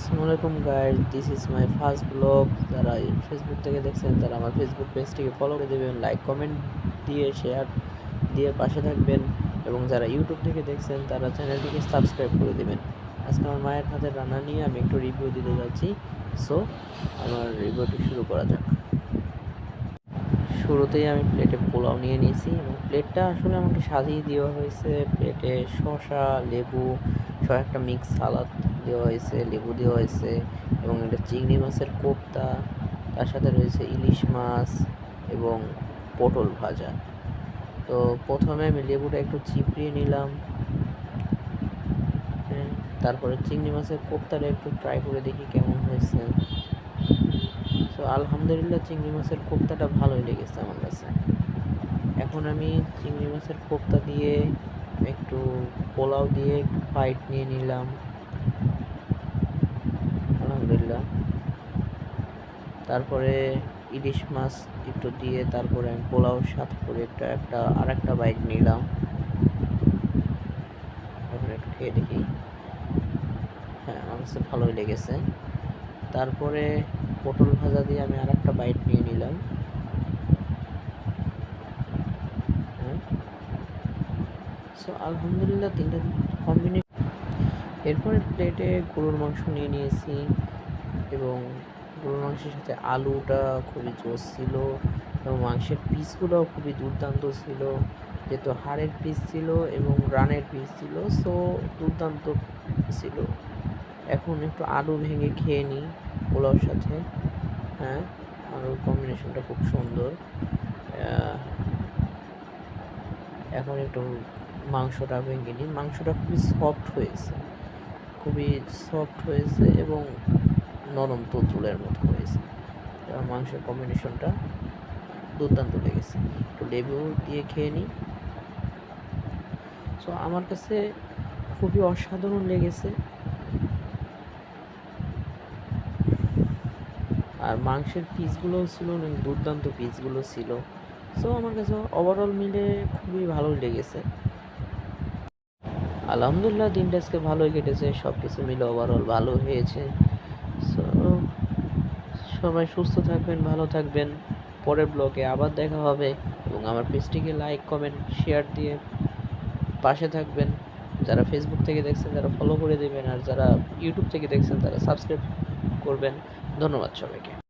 আসসালামু আলাইকুম guys this is my first blog যারা ফেসবুক থেকে দেখছেন, তারা আমার ফেসবুক পেজটিকে ফলো করে দেবেন লাইক কমেন্ট দিয়ে শেয়ার দিয়ে পাশে থাকবেন। এবং যারা ইউটিউব থেকে দেখছেন, তারা চ্যানেলটিকে সাবস্ক্রাইব করে দেবেন। আজকে আমার মায়ের হাতের রান্না নিয়ে আমি একটু রিভিউ দিতে যাচ্ছি। সো আমার রিভিউটি শুরু করা যাক। শুরুতেই আমি প্লেটে পোলাও নিয়ে নিয়েছি এবং প্লেটটা আসলে আমাকে সাজিয়ে দেওয়া হয়েছে। প্লেটে শসা, লেবু, সহ একটা মিক্স সালাদ দেওয়া হয়েছে, লেবু দেওয়া হয়েছে এবং এটা চিংড়ি মাছের কোপ্তা, তার সাথে রয়েছে ইলিশ মাছ এবং পটল ভাজা। তো প্রথমে আমি লেবুটা একটু চিপড়িয়ে নিলাম। হ্যাঁ তারপরে চিংড়ি মাছের কোপ্তাটা একটু ট্রাই করে দেখি কেমন হয়েছে। আলহামদুলিল্লাহ চিংড়ি মাছের কোপ্তাটা ভালোই লেগেছে আমার কাছে। এখন আমি চিংড়ি মাছের কোপ্তা দিয়ে একটু পোলাও দিয়ে ফাইট নিয়ে নিলাম। আলহামদুলিল্লাহ। তারপরে ইলিশ মাছ একটু দিয়ে তারপরে আমি পোলাওর সাথে করে একটা একটা আর একটা বাইট নিলাম। এখন একটু খেয়ে দেখি। হ্যাঁ আমার কাছে ভালোই লেগেছে। তারপরে পটল ভাজা দিয়ে আমি আর একটা বাইট নিয়ে নিলাম। হ্যাঁ? সো আলহামদুলিল্লাহ তিনটা কম্বিনেশন এরপরে প্লেটে গরুর মাংস নিয়ে নিয়েছি এবং গরুর মাংসের সাথে আলুটা খুবই জোস ছিল এবং মাংসের পিসগুলোও খুবই দুর্দান্ত ছিল। যেহেতু হাড়ের পিস ছিল এবং রানের পিস ছিল সো দুর্দান্ত ছিল। এখন একটু আলু ভেঙে খেয়ে নিই। পোলাওর সাথে হ্যাঁ? আলুর কম্বিনেশনটা খুব সুন্দর। এখন একটু মাংসটা ভেঙে নিই। মাংসটা খুবই সফট হয়েছে। খুবই সফট হয়েছে এবং নরম তুলতুলের মতো হয়েছে। মাংসের কম্বিনেশনটা দুর্দান্ত লেগেছে। একটু লেবু দিয়ে খেয়ে নিই। সো আমার কাছে খুবই অসাধারণ লেগেছে। আর মাংসের পিসগুলোও ছিল, অনেক দুর্দান্ত পিসগুলো ছিল। সো আমার কাছে ওভারঅল মিলে খুবই ভালোই লেগেছে। আলহামদুলিল্লাহ, দিনটা আজকে ভালোই কেটেছে সব কিছু মিলে ওভারঅল ভালো হয়েছে। সো সবাই সুস্থ থাকবেন, ভালো থাকবেন। পরের ব্লগে আবার দেখা হবে এবং আমার পেজটিকে লাইক কমেন্ট শেয়ার দিয়ে পাশে থাকবেন। যারা ফেসবুক থেকে দেখছেন, তারা ফলো করে দেবেন, আর যারা ইউটিউব থেকে দেখছেন, তারা সাবস্ক্রাইব করবেন। ধন্যবাদ সবাইকে।